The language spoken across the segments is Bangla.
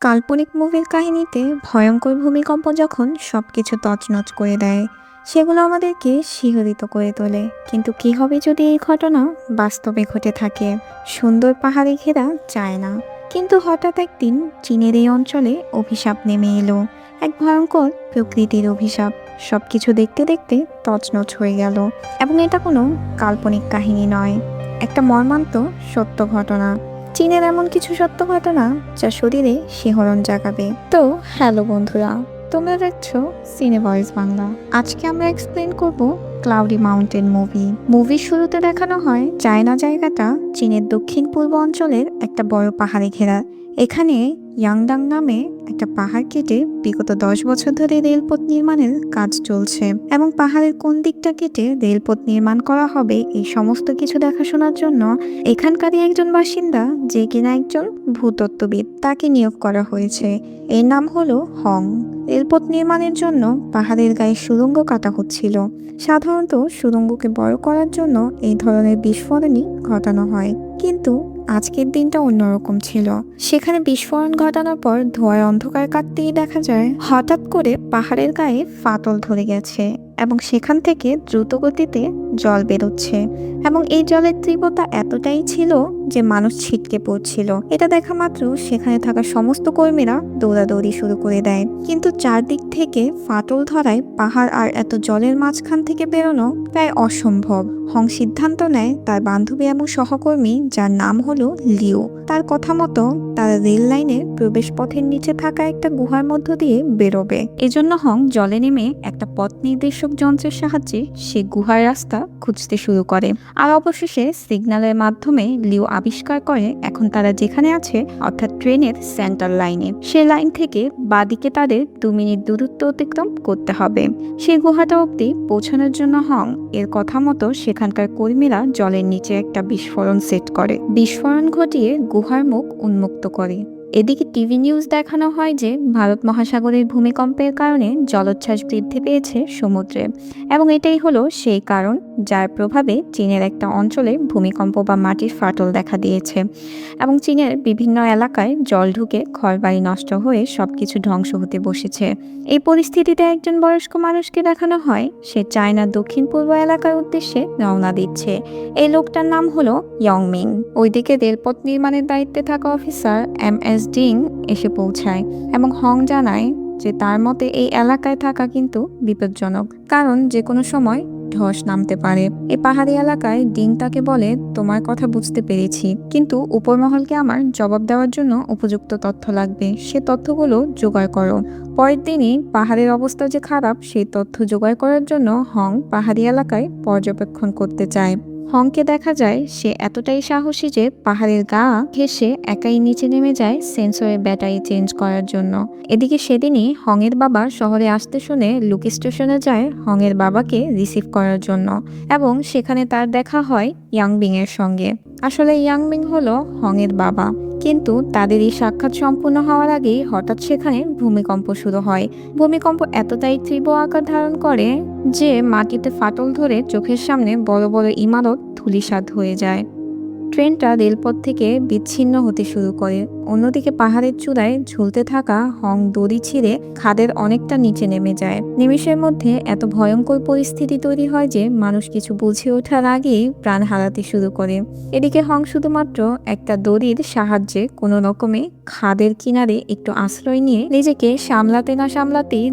কাল্পনিক মুভির কাহিনীতে ভয়ঙ্কর ভূমিকম্প যখন সব কিছু তছনছ করে দেয়, সেগুলো আমাদেরকে শিহরিত করে তোলে। কিন্তু কি হবে যদি এই ঘটনা বাস্তবে ঘটে থাকে? সুন্দর পাহাড়ে ঘেরা যায় না। কিন্তু হঠাৎ একদিন চীনের এই অঞ্চলে অভিশাপ নেমে এলো। এক ভয়ঙ্কর প্রকৃতির অভিশাপ। সব কিছু দেখতে দেখতে তছনছ হয়ে গেল। এবং এটা কোনো কাল্পনিক কাহিনী নয়। একটা মর্মান্ত সত্য ঘটনা। চীনের এমন কিছু সত্য ঘটনা যা শরীরে শিহরণ জাগাবে। তো, হ্যালো বন্ধুরা, তোমরা দেখছ সিনে ভয়েস বাংলা। আজকে আমরা এক্সপ্লেন করব ক্লাউডি মাউন্টেন মুভি মুভির শুরুতে দেখানো হয় চায়না জায়গাটা চীনের দক্ষিণ পূর্ব অঞ্চলের একটা বড় পাহাড়ে ঘেরা। এখানে ইয়াংডাং নামে একটা পাহাড় কেটে বিগত দশ বছর ধরে রেলপথ নির্মাণের কাজ চলছে এবং পাহাড়ের কোন দিকটা কেটে রেলপথ নির্মাণ করা হবে এই সমস্ত কিছু দেখাশোনার জন্য এখানকারই একজন বাসিন্দা যে কিনা একজন ভূতত্ত্ববিদ, তাকে নিয়োগ করা হয়েছে। এর নাম হলো হং। রেলপথ নির্মাণের জন্য পাহাড়ের গায়ে সুড়ঙ্গ কাটা হচ্ছিল। সাধারণত সুড়ঙ্গকে বড় করার জন্য এই ধরনের বিস্ফোরণই ঘটানো হয়। কিন্তু আজকের দিনটা অন্যরকম ছিল। সেখানে বিস্ফোরণ ঘটানোর পর ধোঁয়ায় অন্ধকার কাটতেই দেখা যায়, হঠাৎ করে পাহাড়ের গায়ে ফাটল ধরে গেছে। এবং সেখান থেকে দ্রুত গতিতে জল বেরোচ্ছে। এবং এই জলের তীব্রতা এতটাই ছিল যে মানুষ ছিটকে পড়ছিল। এটা দেখা মাত্র সেখানে থাকা সমস্ত কর্মীরা দৌড়াদৌড়ি শুরু করে দেয়। কিন্তু চারদিক থেকে ফাটল ধরায় পাহাড় আর এত জলের মাঝখান থেকে বেরোনো প্রায় অসম্ভব। হং সিদ্ধান্ত নেয় তার বান্ধবী এবং সহকর্মী, যার নাম হলো লিও। তার কথা মতো তারা রেল লাইনের প্রবেশ পথের নিচে থাকা একটা গুহার মধ্য দিয়ে বেরোবে। এজন্য হং জলে নেমে একটা পথ নির্দেশক যন্ত্রের সাহায্যে সে গুহার রাস্তা খুঁজতে শুরু করে। আর অবশেষে সিগন্যালের মাধ্যমে লিও আবিষ্কার করে এখন তারা যেখানে আছে, অর্থাৎ ট্রেনের সেন্টার লাইনে। সে লাইন থেকে বাদিকে তাদের দু মিনিট দূরত্ব অতিক্রম করতে হবে। সেই গুহাটা অবধি পৌঁছানোর জন্য হং এর কথা মতো সেখানকার কর্মীরা জলের নিচে একটা বিস্ফোরণ সেট করে। বিস্ফোরণ ঘটিয়ে গুহার মুখ উন্মুক্ত করে। এদিকে টিভি নিউজ দেখানো হয় যে ভারত মহাসাগরের ভূমিকম্পের কারণে জলোচ্ছ্বাস বৃদ্ধি পেয়েছে সমুদ্রে। এবং এটাই হলো সেই কারণ যার প্রভাবে চীনের একটা অঞ্চলে ভূমিকম্প বা মাটির ফাটল দেখা দিয়েছে। এবং চীনের বিভিন্ন এলাকায় জল ঢুকে ঘরবাড়ি নষ্ট হয়ে সব কিছু ধ্বংস হতে বসেছে। এই পরিস্থিতিতে একজন বয়স্ক মানুষকে দেখানো হয়, সে চায়নার দক্ষিণ পূর্ব এলাকার উদ্দেশ্যে রওনা দিচ্ছে। এই লোকটার নাম হলো ইয়ংমিং। ওইদিকে রেলপথ নির্মাণের দায়িত্বে থাকা অফিসার এম এস ডিং এসে পৌঁছায় এবং হং জানায় যে তার মতে এই এলাকায় থাকা কিন্তু বিপজ্জনক, কারণ যে কোনো সময় ধস নামতে পারে। এই পাহাড়ি এলাকায় ডিং তাকে বলে, তোমার কথা বুঝতে পেরেছি, কিন্তু উপরমহলকে আমার জবাব দেওয়ার জন্য উপযুক্ত তথ্য লাগবে। সে তথ্যগুলো জোগাড় করো। পরের দিনই পাহাড়ের অবস্থা যে খারাপ, সেই তথ্য জোগাড় করার জন্য হং পাহাড়ি এলাকায় পর্যবেক্ষণ করতে চায়। হংকে দেখা যায়, সে এতটাই সাহসী যে পাহাড়ের গা ঘেসে একাই নিচে নেমে যায় সেন্সরের ব্যাটারি চেঞ্জ করার জন্য। এদিকে সেদিনই হংয়ের বাবা শহরে আসতে শুনে লুকি স্টেশনে যায় হংয়ের বাবাকে রিসিভ করার জন্য এবং সেখানে তার দেখা হয় ইয়াংবিং এর সঙ্গে। আসলে ইয়াংবিং হলো হংয়ের বাবা। কিন্তু তাদের এই সাক্ষাৎ সম্পূর্ণ হওয়ার আগেই হঠাৎ সেখানে ভূমিকম্প শুরু হয়। ভূমিকম্প এতটাই তীব্র আকার ধারণ করে যে মাটিতে ফাটল ধরে চোখের সামনে বড় বড় ইমারত ধূলিসাৎ হয়ে যায়। ট্রেনটা রেলপথ থেকে বিচ্ছিন্ন হতে শুরু করে। অন্যদিকে পাহাড়ের চূড়ায় ঝুলতে থাকা হং দড়ি ছিঁড়ে খাদের অনেকটা নিচে নেমে যায়। নিমেষের মধ্যে এত ভয়ঙ্কর পরিস্থিতি তৈরি হয় যে মানুষ কিছু বুঝে ওঠার আগেই প্রাণ হারাতে শুরু করে। এদিকে হং শুধুমাত্র একটা দড়ির সাহায্যে কোনো রকমে খাদের কিনারে একটু আশ্রয় নিয়ে নিজেকে সামলাতে না সামলাতেই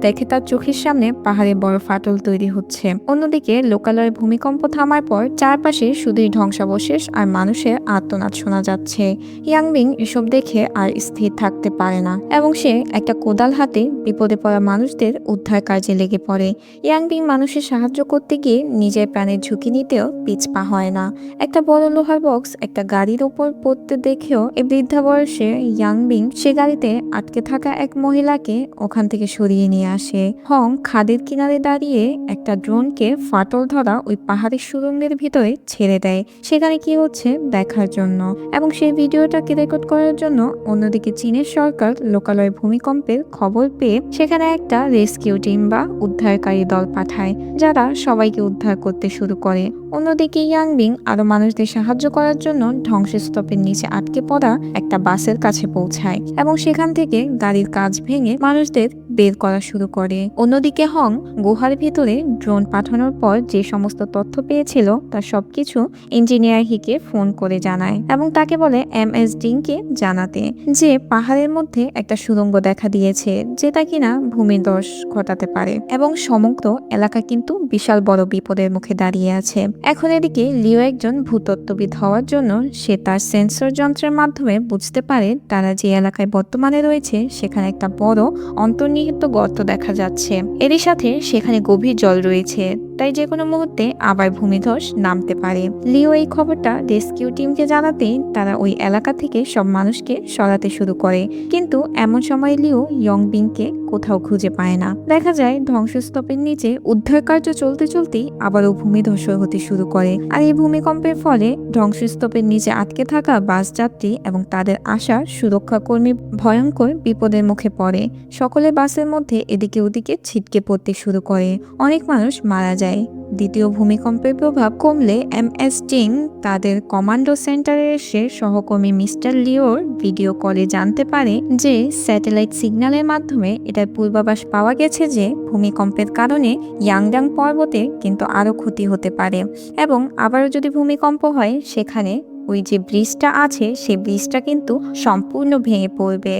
দেখে তার চোখের সামনে পাহাড়ে বড় ফাটল তৈরি হচ্ছে। অন্যদিকে লোকালয়ে ভূমিকম্প থামার পর চারপাশে শুধুই ধ্বংসাবশেষ আর মানুষের আর্তনাদ শোনা যাচ্ছে। ইয়াংবিং এসব দেখে আর স্থির থাকতে পারে না এবং সে একটা কোদাল হাতে বিপদে পড়া মানুষদের উদ্ধার কাজে লেগে পড়ে। ইয়াংবিং মানুষের সাহায্য করতে গিয়ে নিজের প্রাণের ঝুঁকি নিতেও পিছপা হয় না। একটা বড় লোহার বক্স একটা গাড়ির ওপর পড়তে দেখেও এই বৃদ্ধা বয়সে ইয়াংবিং সে গাড়িতে আটকে থাকা এক মহিলাকে ওখান থেকে সরিয়ে নিয়ে আসে। হং খাদের কিনারে দাঁড়িয়ে একটা ড্রোনকে ফাটল ধরা ওই পাহাড়ের সুরঙ্গের ভিতরে ছেড়ে দেয়। সেখানে কি হচ্ছে দেখার জন্য। এবং সেই ভিডিওটাকে রেকর্ড করার জন্য অন্যদিকে চীনের সরকার লোকালয় ভূমিকম্পের খবর পেয়ে সেখানে একটা রেস্কিউ টিম বা উদ্ধারকারী দল পাঠায়, যারা সবাইকে উদ্ধার করতে শুরু করে। অন্যদিকে ইয়াংবিং আরও মানুষদের সাহায্য করার জন্য ধ্বংসস্তূপের নিচে আটকে পড়া একটা বাসের কাছে পৌঁছায় এবং সেখান থেকে গাড়ির কাজ ভেঙে মানুষদের বের করা শুরু করে। অন্যদিকে হং গুহার ভেতরে ড্রোন পাঠানোর পর যে সমস্ত তথ্য পেয়েছিল তার সবকিছু ইঞ্জিনিয়ার হিকে ফোন করে জানায় এবং তাকে বলে এম এস ডিংকে জানাতে যে পাহাড়ের মধ্যে একটা সুড়ঙ্গ দেখা দিয়েছে যেটা কিনা ভূমিধস ঘটাতে পারে এবং সমগ্র এলাকা কিন্তু বিশাল বড় বিপদের মুখে দাঁড়িয়ে আছে। এখন এদিকে লিও একজন ভূতত্ত্ববিদ হওয়ার জন্য সে তার সেন্সর যন্ত্রের মাধ্যমে বুঝতে পারে তারা যে এলাকায় বর্তমানে রয়েছে, সেখানে একটা বড় অন্তর্নিহিত গর্ত দেখা যাচ্ছে। এরই সাথে সেখানে গভীর জল রয়েছে। তাই যে কোনো মুহূর্তে আবার ভূমিধস নামতে পারে। লিও এই খবরটা রেস্কিউ টিমকে জানাতে তারা ওই এলাকা থেকে সব মানুষকে সরাতে শুরু করে। কিন্তু এমন সময় লিও ইয়ং বিংকে কোথাও খুঁজে পায় না। দেখা যায় ধ্বংসস্তূপের নিচে উদ্ধার কার্য চলতে চলতেই আবারও ভূমিধস হতে শুরু করে। আর এই ভূমিকম্পের ফলে ধ্বংসস্তূপের নিচে আটকে থাকা বাস যাত্রী এবং তাদের আসা সুরক্ষা কর্মী ভয়ঙ্কর বিপদের মুখে পড়ে। সকলে বাসের মধ্যে এদিকে ওদিকে ছিটকে পড়তে শুরু করে। অনেক মানুষ মারা যায়। দ্বিতীয় ভূমিকম্পের প্রভাব কমলে এম এস টিং তাদের কমান্ডো সেন্টারে এসে সহকর্মী মিস্টার লিওর ভিডিও কলে জানতে পারে যে স্যাটেলাইট সিগন্যালের মাধ্যমে এটার পূর্বাভাস পাওয়া গেছে যে ভূমিকম্পের কারণে ইয়াংডাং পর্বতে কিন্তু আরও ক্ষতি হতে পারে এবং আবারও যদি ভূমিকম্প হয়, সেখানে ওই যে ব্রিজটা আছে, সেই ব্রিজটা কিন্তু সম্পূর্ণ ভেঙে পড়বে।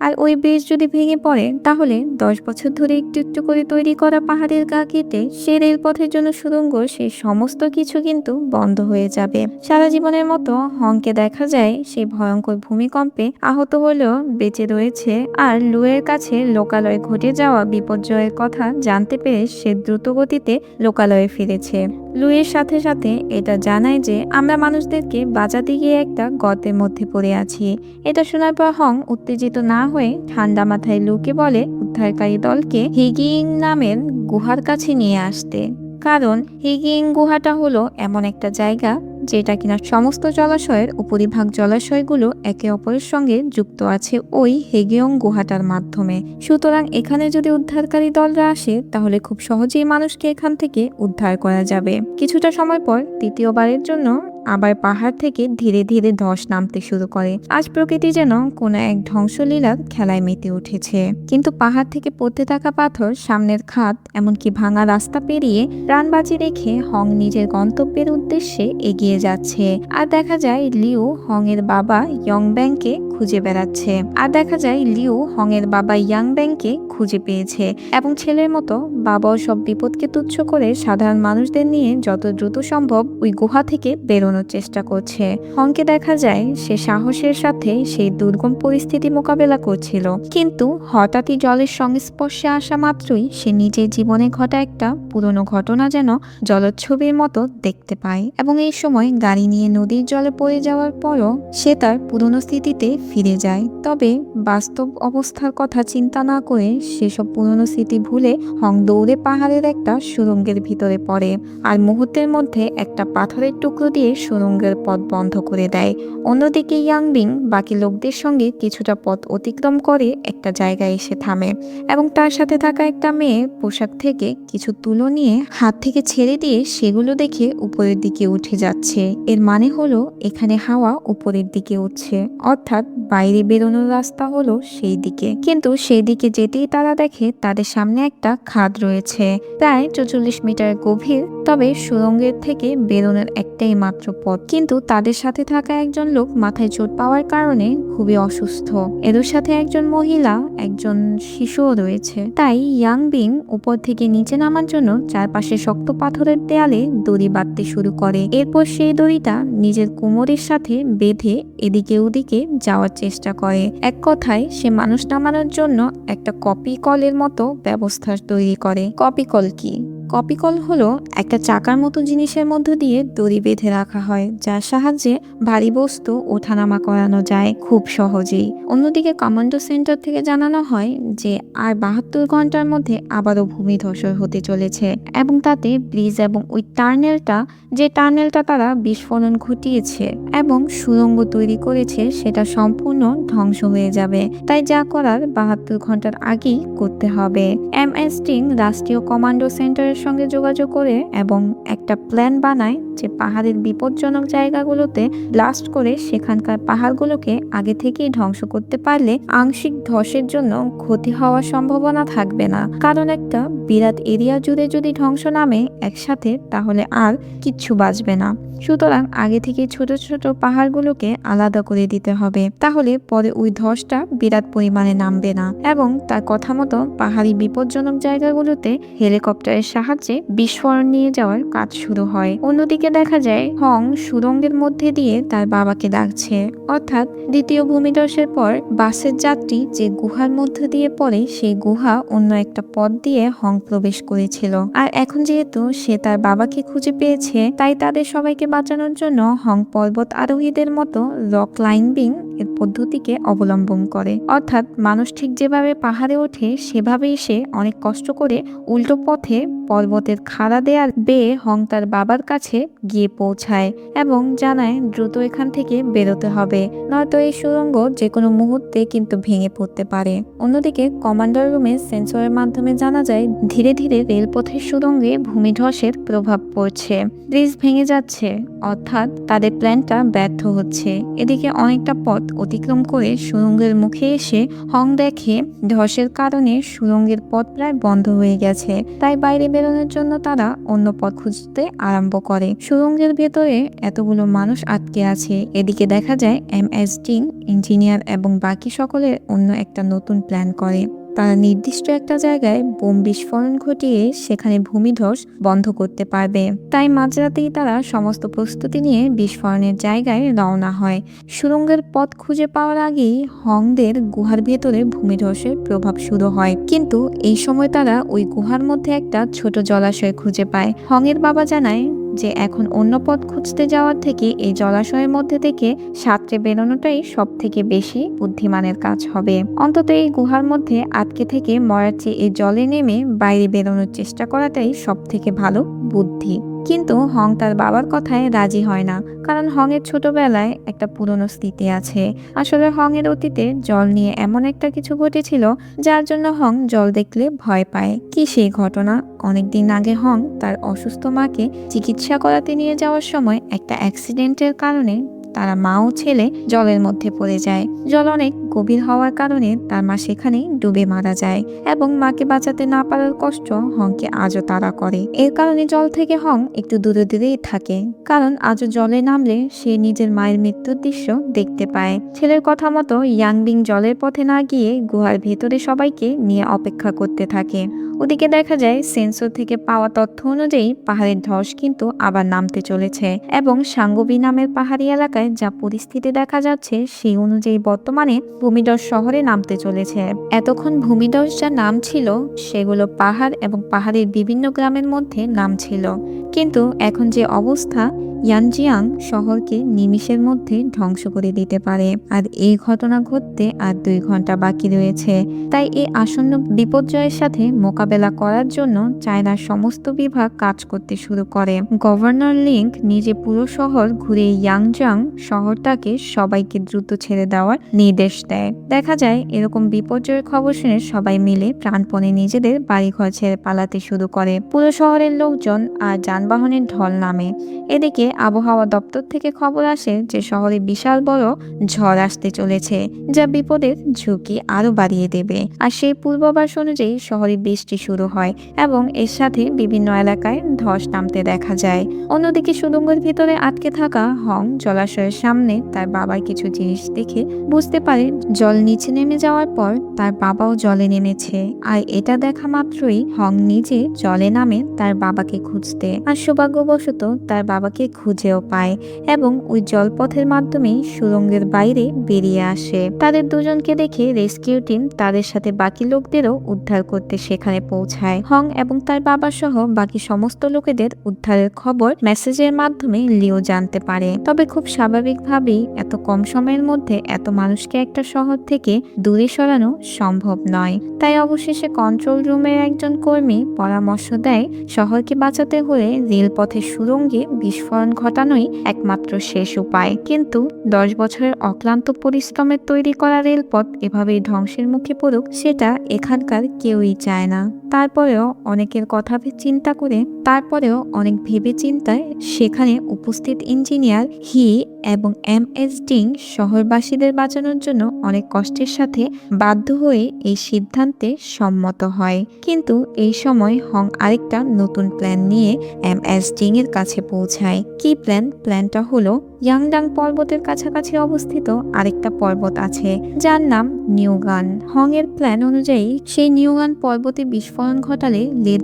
আর ওই ব্রিজ যদি ভেঙে পড়ে, তাহলে দশ বছর ধরে একটু একটু করে তৈরি করা পাহাড়ের গা কেটে সে রেলপথের জন্য সুড়ঙ্গ সেই সমস্ত কিছু কিন্তু বন্ধ হয়ে যাবে। সারা জীবনের মতো হংকে দেখা যায় সেই ভয়ঙ্কর ভূমিকম্পে আহত হলেও বেঁচে রয়েছে আর লুয়ের কাছে লোকালয়ে ঘটে যাওয়া বিপর্যয়ের কথা জানতে পেরে সে দ্রুত গতিতে লোকালয়ে ফিরেছে। লুইয়ের সাথে সাথে এটা জানায় যে আমরা মানুষদেরকে বাঁচাতে গিয়ে একটা গর্তের মধ্যে পড়ে আছি। এটা শোনার পর হং উত্তেজিত না হয়ে ঠান্ডা মাথায় লুকে বলে উদ্ধারকারী দলকে হিগিং নামের গুহার কাছে নিয়ে আসতে। কারণ হিগিং গুহাটা হলো এমন একটা জায়গা যেটা কিনা সমস্ত জলাশয়ের উপরিভাগ জলাশয়গুলো একে অপরের সঙ্গে যুক্ত আছে ওই হেগিয়ং গুহাটার মাধ্যমে। সুতরাং এখানে যদি উদ্ধারকারী দলরা আসে, তাহলে খুব সহজেই মানুষকে এখান থেকে উদ্ধার করা যাবে। কিছুটা সময় পর তৃতীয়বারের জন্য আবার পাহাড় থেকে ধীরে ধীরে ধস নামতে শুরু করে। আজ প্রকৃতি যেন কোনো এক ধ্বংসলীলার খেলায় মেতে উঠেছে। কিন্তু পাহাড় থেকে পড়তে থাকা পাথর, সামনের খাত, এমনকি ভাঙা রাস্তা পেরিয়ে প্রাণ বাজি রেখে হং নিজের গন্তব্যের উদ্দেশ্যে এগিয়ে যাচ্ছে। আর দেখা যায় লিউ হং এর বাবা ইয়ং ব্যাংকে খুঁজে বেড়াচ্ছে। আর দেখা যায় লিউ হং এর বাবা ইয়াং ব্যাংকে খুঁজে পেয়েছে এবং ছেলের মতো বাবাও সব বিপদকে তুচ্ছ করে সাধারণ মানুষদের নিয়ে যত দ্রুত সম্ভব ওই গুহা থেকে বেরোনোর চেষ্টা করছে। হংকে দেখা যায়, সে সাহসের সাথে সেই দুর্গম পরিস্থিতি মোকাবেলা করছিল। কিন্তু হঠাৎই জলের সংস্পর্শে আসা মাত্রই সে নিজের জীবনে ঘটা একটা পুরনো ঘটনা যেন জলচ্ছবির মতো দেখতে পায় এবং এই সময় গাড়ি নিয়ে নদীর জলে পড়ে যাওয়ার পরও সে তার পুরনো স্থিতিতে ফিরে যায়। তবে বাস্তব অবস্থার কথা চিন্তা না করে সেসব পুরনো স্মৃতি ভুলে হং দৌড়ে পাহাড়ের একটা সুরঙ্গের ভিতরে পড়ে। আর মুহূর্তের মধ্যে একটা পাথরের টুকরো দিয়ে সুরঙ্গের পথ বন্ধ করে দেয়। অন্যদিকে ইয়াংবিং বাকি লোকদের সঙ্গে কিছুটা পথ অতিক্রম করে একটা জায়গায় এসে থামে এবং তার সাথে থাকা একটা মেয়ে পোশাক থেকে কিছু তুলো নিয়ে হাত থেকে ছেড়ে দিয়ে সেগুলো দেখে উপরের দিকে উঠে যাচ্ছে। এর মানে হলো এখানে হাওয়া উপরের দিকে উঠছে। অর্থাৎ বাইরে বেরোনোর রাস্তা হলো সেই দিকে। কিন্তু সেই দিকে যেতেই তারা দেখে তাদের সামনে একটা খাদ রয়েছে। প্রায় চৌচল্লিশ মিটার গভীর, তবে সুরঙ্গের থেকে বেরোনোর একটাই মাত্র পথ। কিন্তু তাদের সাথে থাকা একজন লোক মাথায় চোট পাওয়ার কারণে খুবই অসুস্থ। এদের সাথে একজন মহিলা, একজন শিশুও রয়েছে। তাই ইয়াং বিং উপর থেকে নিচে নামার জন্য চারপাশে শক্ত পাথরের দেয়ালে দড়ি বাঁধতে শুরু করে। এরপর সেই দড়িটা নিজের কোমরের সাথে বেঁধে এদিকে ওদিকে যাওয়ার চেষ্টা করে। এক কথায়, সে মানুষ নামানোর জন্য একটা কপি কলের মতো ব্যবস্থা তৈরি করে। কপি কল কি? কপিকল হলো একটা চাকার মতো জিনিসের মধ্য দিয়ে দড়ি বেঁধে রাখা হয়, যার সাহায্যে ভারী বস্তু ওঠানামা করানো যায় খুব সহজেই। অন্যদিকে কমান্ডো সেন্টার থেকে জানানো হয় যে, আর বাহাত্তর ঘণ্টার মধ্যে আবারও ভূমি ভূমিধসর হতে চলেছে এবং তাতে ব্রিজ এবং ওই টার্নেলটা, যে টার্নেলটা তারা বিস্ফোরণ ঘটিয়েছে এবং সুড়ঙ্গ তৈরি করেছে, সেটা সম্পূর্ণ ধ্বংস হয়ে যাবে। তাই যা করার বাহাত্তর ঘণ্টার আগেই করতে হবে। এম এস টিং, রাষ্ট্রীয় কমান্ডো সেন্টারের সঙ্গে যোগাযোগ করে এবং একটা প্ল্যান বানায় যে পাহাড়ের বিপজ্জনক জায়গাগুলোতে ব্লাস্ট করে সেখানকার পাহাড়গুলোকে আগে থেকেই ধ্বংস করতে পারলে আংশিক ধসের জন্য ক্ষতি হওয়ার সম্ভাবনা থাকবে না। কারণ একটা বিরাট এরিয়া জুড়ে যদি ধ্বংস নামে একসাথে, তাহলে আর কিচ্ছু বাঁচবে না। সুতরাং আগে থেকে ছোট ছোট পাহাড়গুলোকে আলাদা করে দিতে হবে। তাহলে পরে ওই ধসটা বিরাট পরিমাণে নামবে না এবং তার কথা মতো পাহাড়ি বিপজ্জনক জায়গাগুলোতে হেলিকপ্টারের সাহায্যে বিস্ফোরণ নিয়ে যাওয়ার কাজ শুরু হয়। অন্যদিকে দেখা যায়, হং সুরঙ্গের মধ্যে দিয়ে তার বাবাকে ডাকছে। অর্থাৎ দ্বিতীয় ভূমিধসের পর বাসের যাত্রী যে গুহার মধ্যে দিয়ে পড়ে, সেই গুহা অন্য একটা পথ দিয়ে হং প্রবেশ করেছিল। আর এখন যেহেতু সে তার বাবাকে খুঁজে পেয়েছে, তাই তাদের সবাইকে বাঁচানোর জন্য হং পর্বত আরোহীদের মতো রক ক্লাইম্বিং এর পদ্ধতিকে অবলম্বন করে। অর্থাৎ মানুষ ঠিক যেভাবে পাহাড়ে ওঠে, সেভাবেই সে অনেক কষ্ট করে উল্টো পথে পর্বতের খাড়া দেয়ার বেয়ে হং তার বাবার কাছে গিয়ে পৌঁছায় এবং জানায়, দ্রুত এখান থেকে বেরোতে হবে। নয়তো এই সুরঙ্গ যে কোনো মুহূর্তে কিন্তু ভেঙে পড়তে পারে। অন্যদিকে কমান্ডার রুমে সেন্সরের মাধ্যমে জানা যায়, ধীরে ধীরে রেলপথের সুরঙ্গে ভূমিধসের প্রভাব পড়ছে। ব্রিজ ভেঙে যাচ্ছে। অর্থাৎ তাদের প্ল্যানটা ব্যর্থ হচ্ছে। এদিকে অনেকটা পথ অতিক্রম করে সুড়ঙ্গের মুখে এসে হং দেখে ধসের কারণে সুড়ঙ্গের পথ প্রায় বন্ধ হয়ে গেছে। তাই বাইরে বেরোনোর জন্য তারা অন্য পথ খুঁজতে আরম্ভ করে। সুড়ঙ্গের ভেতরে এতগুলো মানুষ আটকে আছে। এদিকে দেখা যায় এম এস ইঞ্জিনিয়ার এবং বাকি সকলের অন্য একটা নতুন প্ল্যান করে। তারা নির্দিষ্ট একটা জায়গায় বোম বিস্ফোরণ ঘটিয়ে সেখানে ভূমিধস বন্ধ করতে পারবে। তাই মাঝরাতেই তারা সমস্ত প্রস্তুতি নিয়ে বিস্ফোরণের জায়গায় রওনা হয়। সুরঙ্গের পথ খুঁজে পাওয়ার আগেই হংদের গুহার ভেতরে ভূমিধসের প্রভাব শুরু হয়। কিন্তু এই সময় তারা ওই গুহার মধ্যে একটা ছোট জলাশয় খুঁজে পায়। হংয়ের বাবা জানায় যে এখন অন্য পথ খুঁজতে যাওয়ার থেকে এই জলাশয়ের মধ্যে থেকে সাঁতরে বেরোনোটাই সব থেকে বেশি বুদ্ধিমানের কাজ হবে। অন্তত এই গুহার মধ্যে আটকে থেকে মরার চেয়ে এই জলে নেমে বাইরে বেরোনোর চেষ্টা করাটাই সব থেকে ভালো বুদ্ধি। কিন্তু হং তার বাবার কথায় রাজি হয় না, কারণ হংয়ের ছোটবেলায় একটা পুরনো স্মৃতি আছে। আসলে হংয়ের অতীতে জল নিয়ে এমন একটা কিছু ঘটেছিল, যার জন্য হং জল দেখলে ভয় পায়। কি সেই ঘটনা? অনেকদিন আগে হং তার অসুস্থ মাকে চিকিৎসা করাতে নিয়ে যাওয়ার সময় একটা অ্যাক্সিডেন্টের কারণে তারা মা ও ছেলে জলের মধ্যে পড়ে যায়। জল অনেক গভীর হওয়ার কারণে তার মা সেখানেই ডুবে মারা যায় এবং মাকে বাঁচাতে না পারার কষ্ট হংকে আজও তারা করে। এর কারণে জল থেকে হং একটু দূরে দূরেই থাকে, কারণ আজও জলে নামলে সে নিজের মায়ের মৃত্যুর দৃশ্য দেখতে পায়। ছেলের কথা মতো ইয়াংবিং জলের পথে না গিয়ে গুহার ভেতরে সবাইকে নিয়ে অপেক্ষা করতে থাকে। ওদিকে দেখা যায় সেন্সর থেকে পাওয়া তথ্য অনুযায়ী পাহাড়ের ধস কিন্তু আবার নামতে চলেছে এবং সাঙ্গবি নামের পাহাড়ি এলাকায় যা পরিস্থিতি দেখা যাচ্ছে সেই অনুযায়ী বর্তমানে ভূমিধস শহরে নামতে চলেছে। এতক্ষণ ভূমিধস যা নাম ছিল, সেগুলো পাহাড় এবং পাহাড়ের বিভিন্ন গ্রামের মধ্যে নাম ছিল। কিন্তু এখন যে অবস্থা ইয়ানজিয়াং শহরকে নিমিষের মধ্যে ধ্বংস করে দিতে পারে। আর এই ঘটনা ঘটতে আর দুই ঘণ্টা বাকি রয়েছে। তাই এই আসন্ন বিপর্যয়ের সাথে মোকাবেলা করার জন্য চায়নার সমস্ত বিভাগ কাজ করতে শুরু করে। গভর্নর লিঙ্ক নিজে পুরো শহর ঘুরে ইয়াংজাং শহরটাকে সবাইকে দ্রুত ছেড়ে দেওয়ার নির্দেশ দেয়। দেখা যায়, এরকম বিপর্যয়ের খবর শুনে সবাই মিলে প্রাণপণে নিজেদের বাড়িঘর ছেড়ে পালাতে শুরু করে। পুরো শহরের লোকজন আর যানবাহনের ঢল নামে। এদিকে আবহাওয়া দপ্তর থেকে খবর আসে যে শহরে বিশাল বড় ঝড় আসতে চলেছে, যা বিপদের ঝুঁকি আরও বাড়িয়ে দেবে। আর সেই পূর্বাভাস অনুযায়ী শহরে বৃষ্টি শুরু হয় এবং এর সাথে বিভিন্ন এলাকায় ধস নামতে দেখা যায়। অন্যদিকে সুড়ঙ্গের ভিতরে আটকে থাকা হং জলাশয়ের সামনে তার বাবার কিছু জিনিস দেখে বুঝতে পারে জল নিচে নেমে যাওয়ার পর তার বাবাও জলে নেমেছে। আর এটা দেখা মাত্রই হং নিজে জলে নামে তার বাবাকে খুঁজতে। আর সৌভাগ্যবশত তার বাবাকে খুঁজেও পায় এবং ওই জলপথের মাধ্যমেই সুরঙ্গের বাইরে বেরিয়ে আসে। তাদের দুজনকে দেখে রেস্কিউ টিম তাদের সাথে বাকি লোকদেরও উদ্ধার করতে সেখানে পৌঁছায়। হং এবং তার বাবা সহ বাকি সমস্ত লোকেদের উদ্ধারের খবর মেসেজের মাধ্যমে লিও জানতে পারে। তবে খুব স্বাভাবিকভাবেই এত কম সময়ের মধ্যে এত মানুষকে একটা শহর থেকে দূরে সরানো সম্ভব নয়। তাই অবশেষে কন্ট্রোল রুমের একজন কর্মী পরামর্শ দেয়, শহরকে বাঁচাতে হলে রেলপথের সুরঙ্গে বিস্ফোরণ ঘটানোই একমাত্র শেষ উপায়। কিন্তু দশ বছরের অক্লান্ত পরিশ্রমের তৈরি করা রেলপথ এভাবেই ধ্বংসের মুখে পড়ুক, সেটা এখানকার কেউই চায় না। তারপরেও অনেকের কথা চিন্তা করে তারপরেও অনেক ভেবে চিন্তায় সেখানে উপস্থিত ইঞ্জিনিয়ার হি এবং এম এস ডিং শহরবাসীদের বাঁচানোর জন্য অনেক কষ্টের সাথে বাধ্য হয়ে এই সিদ্ধান্তে সম্মত হয়। কিন্তু এই সময় হং আরেকটা নতুন প্ল্যান নিয়ে এম এস ডিং এর কাছে পৌঁছায়। কি প্ল্যান? প্ল্যানটা হলো ইয়াংডাং পর্বতের কাছাকাছি অবস্থিত আরেকটা পর্বত আছে, যার নাম নিউগান। হং এর প্ল্যান অনুযায়ী, সেই নিউগান পর্বতে বিস্ফোরণ ঘটালে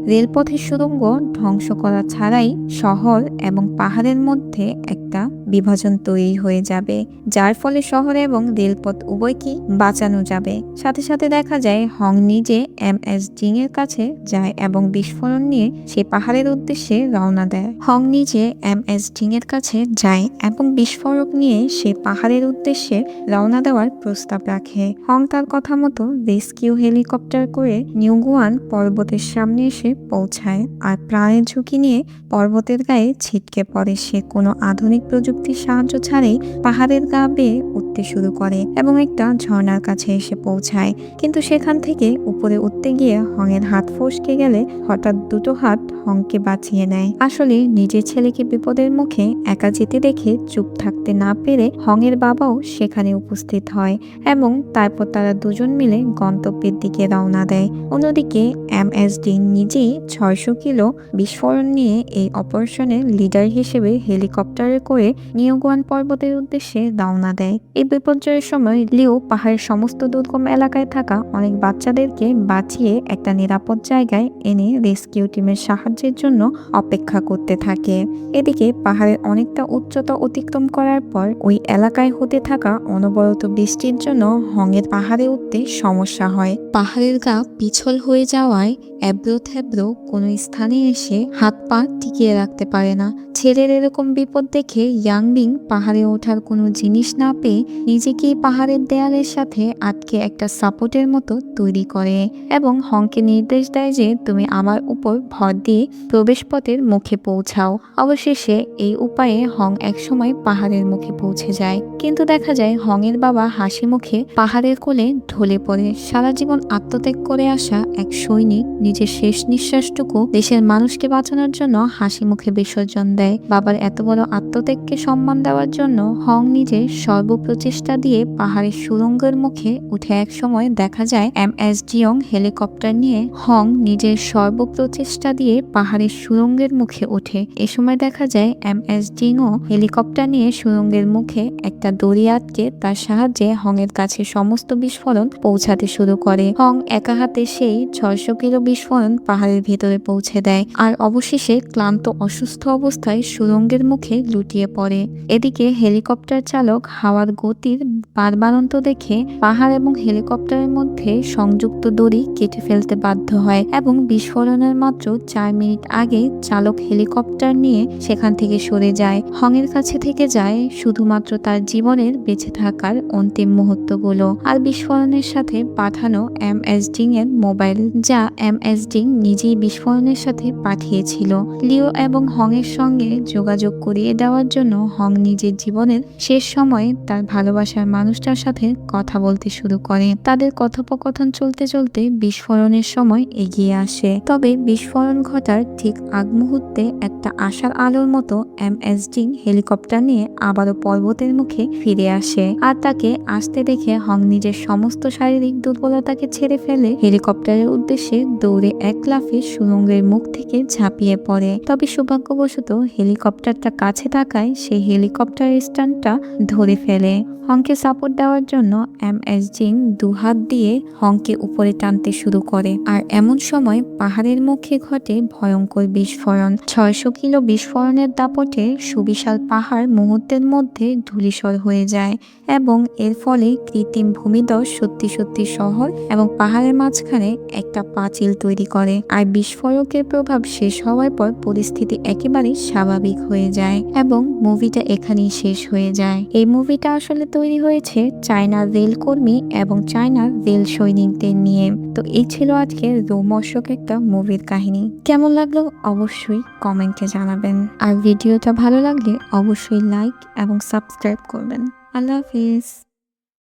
রেলপথের সুড়ঙ্গ ধ্বংস করা ছাড়াই শহর এবং পাহাড়ের মধ্যে একটা বিভাজন তৈরি হয়ে যাবে, যার ফলে শহর এবং রেলপথ উভয়কেই বাঁচানো যাবে। সাথে সাথে দেখা যায়, হং নিজে এম এস জিং এর কাছে যায় এবং বিস্ফোরণ নিয়ে সে পাহাড়ের উদ্দেশ্যে রওনা দেয়। হং নিজে এম এস জিং এর কাছে যায় এবং বিস্ফোরক নিয়ে সে পাহাড়ের উদ্দেশ্যে রওনা দেওয়ার প্রস্তাব রাখে। হং তার কথা মতো রেস্কিউ হেলিকপ্টার করে নিউগুয়ান পর্বতের সামনে এসে পৌঁছায় আর প্রাণের ঝুঁকি নিয়ে পর্বতের গায়ে ছিটকে পড়ে। সে কোনো আধুনিক প্রযুক্তির সাহায্য ছাড়াই পাহাড়ের গা বেয়ে উঠতে শুরু করে এবং একটা ঝর্ণার কাছে এসে পৌঁছায়। কিন্তু সেখান থেকে উপরে উঠতে গিয়ে হংয়ের হাত ফসকে গেলে হঠাৎ দুটো হাত হংকে বাঁচিয়ে নেয়। আসলে নিজের ছেলেকে বিপদের মুখে একা যেতে দেখে চুপ থাকতে না পেরে হংয়ের বাবাও সেখানে উপস্থিত হয় এবং তারপর তারা দুজন মিলে গন্তব্যের দিকে রওনা দেয়। অন্যদিকে এম এস ডি নিজেই ছয়শো কিলো বিস্ফোরণ নিয়ে এই অপারেশনের লিডার হিসেবে হেলিকপ্টারে করে নিয়োগুয়ান পর্বতের উদ্দেশ্যে রওনা দেয়। এই বিপর্যয়ের সময় লিও পাহাড়ের সমস্ত দুর্গম এলাকায় থাকা অনেক বাচ্চাদেরকে বাঁচিয়ে একটা নিরাপদ জায়গায় এনে রেস্কিউ টিমের সাহায্যের জন্য অপেক্ষা করতে থাকে। এদিকে পাহাড়ের অনেকটা উচ্চতা অতিক্রম করার পর ওই এলাকায় হতে থাকা অনবরত বৃষ্টির জন্য হংয়ের পাহাড়ে উঠতে সমস্যা হয়। পাহাড়ের গা পিছল হয়ে যাওয়ায় এবড়ো থেবড়ো কোনো স্থানে এসে হাত পা টিকিয়ে রাখতে পারে না। ছেলের এরকম বিপদ দেখে ইয়াংবিং পাহাড়ে ওঠার কোনো জিনিস না পেয়ে নিজেকেই পাহাড়ের দেয়ালের সাথে আটকে একটা সাপোর্টের মতো তৈরি করে এবং হংকে নির্দেশ দেয় যে, তুমি আমার উপর ভর দিয়ে প্রবেশপথের মুখে পৌঁছাও। অবশেষে এই উপায়ে হং একসময় পাহাড়ের মুখে পৌঁছে যায়। কিন্তু দেখা যায়, হংয়ের বাবা হাসি মুখে পাহাড়ের কোলে ঢলে পড়ে। সারা জীবন আত্মত্যাগ করে আসা এক সৈনিক নিজের শেষ নিঃশ্বাসটুকু দেশের মানুষকে বাঁচানোর জন্য হাসি মুখে বিসর্জন দেয়। বাবার এত বড় আত্মত্যাগকে সম্মান দেওয়ার জন্য হং নিজের সর্বপ্রচেষ্টা দিয়ে পাহাড়ের সুরঙ্গের মুখে উঠে এক সময় দেখা যায় এম এস জিয়ং হেলিকপ্টার নিয়ে হং নিজের সর্বপ্রচেষ্টা দিয়ে পাহাড়ের সুরঙ্গের মুখে ওঠে। এ সময় দেখা যায় এম এস জিংও হেলিকপ্টার নিয়ে সুরঙ্গের মুখে একটা দড়ি আটকে তার সাহায্যে হং এর কাছে সমস্ত বিস্ফোরণ পৌঁছাতে শুরু করে। হং একা হাতে সেই ছয়শো কিলো বিস্ফোরণ পাহাড়ের ভেতরে পৌঁছে দেয়। আর অবশেষে ক্লান্ত অসুস্থ অবস্থায় সুরঙ্গের মুখে লুটিয়ে পড়ে। এদিকে হেলিকপ্টার চালক হাওয়ার গতির বারবারন্ত দেখে পাহাড় এবং হেলিকপ্টারের মধ্যে সংযুক্ত দড়ি কেটে ফেলতে বাধ্য হয় এবং বিস্ফোরণের মাত্র চার মিনিট আগে চালক হেলিকপ্টার নিয়ে সেখান থেকে সরে যায়। হংয়ের কাছে থেকে যায় শুধুমাত্র তার জীবনের বেঁচে থাকার অন্তিম মুহূর্তগুলো আর বিস্ফোরণের সাথে পাঠানো এম এস ডিং এর মোবাইল যা এম এস ডিং নিজেই বিস্ফোরণের সাথে পাঠিয়েছিল। লিও এবং হং এর সঙ্গে যোগাযোগ করিয়ে দেওয়ার জন্য হং নিজের জীবনের শেষ সময়ে তার ভালোবাসার মানুষটার সাথে কথা বলতে শুরু করে। তাদের কথোপকথন চলতে চলতে বিস্ফোরণের সময় এগিয়ে আসে। তবে বিস্ফোরণ ঘটার ঠিক আগ মুহূর্তে একটা আশার আলোর মতো এম এস ডিং হেলিকপ্টার নিয়ে আবারও পর্বতের মুখে ফিরে আসে। আর তাকে আসতে দেখে হং নিজের সমস্ত শারীরিক দুর্বলতাকে ছেড়ে ফেলে হেলিকপ্টারের উদ্দেশ্যে দৌড়ে এক লাফে সুরঙ্গের মুখ থেকে ঝাঁপিয়ে পড়ে। তবে সৌভাগ্যবশত হেলিকপ্টারটা কাছে থাকায় সেই হেলিকপ্টার স্ট্যান্ডটা ধরে ফেলে। হংকে সাপোর্ট দেওয়ার জন্য এম এস জিং দুহাত দিয়ে হংকে উপরে টানতে শুরু করে। আর এমন সময় পাহাড়ের মুখে ঘটে ভয়ঙ্কর বিস্ফোরণ। ছয়শো কিলো বিস্ফোরণের দাপটে সুবিশাল পাহাড় মুহূর্তের মধ্যে ধূলিসর হয়ে যায় এবং এর ফলে কৃত্রিম ভূমিদশ সত্যি সত্যি শহর এবং পাহাড়ের মাঝখানে একটা পাঁচিল তৈরি করে। আর বিস্ফোরকের প্রভাব শেষ হওয়ার পর পরিস্থিতি একেবারেই স্বাভাবিক হয়ে যায় এবং মুভিটা এখানেই শেষ হয়ে যায়। এই মুভিটা আসলে তৈরি হয়েছে চায়নার রেল কর্মী এবং চায়নার রেল সৈনিকদের নিয়ে। তো এই ছিল আজকে রোমর্ষক একটা মুভির কাহিনী। কেমন লাগল অবশ্যই কমেন্টে জানাবেন। আর ভিডিওটা ভালো লাগলে অবশ্যই লাইক এবং সাবস্ক্রাইব করবেন। আল্লাহ হাফিজ।